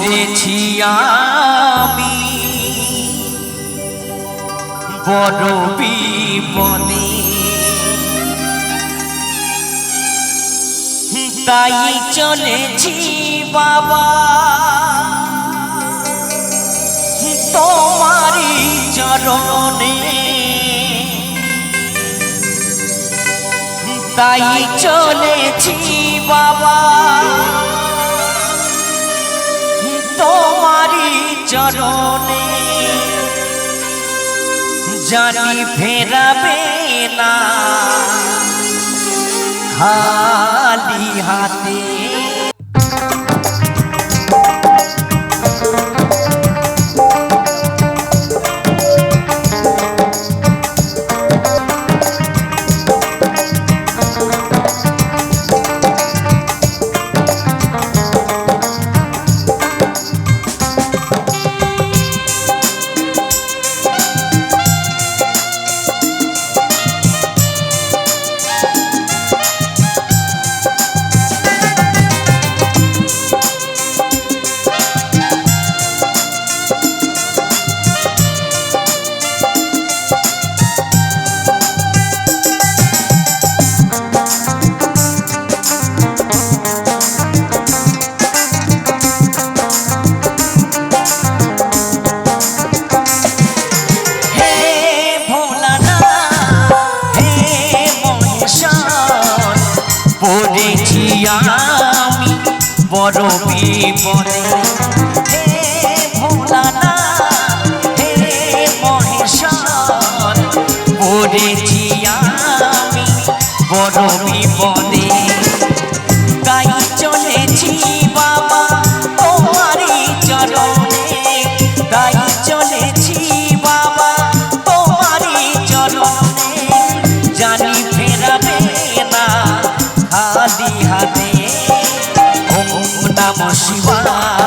বুঝেছি আমি। বড় বিপদে। তাই চলেছি বাবা। তোমার চরণে। তাই চলেছি বাবা। চরণে জানি ফেরাবে না খালি হাতে রাধে ওম নমঃ শিবায়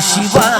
习惯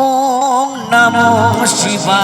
ॐ नमो शिवा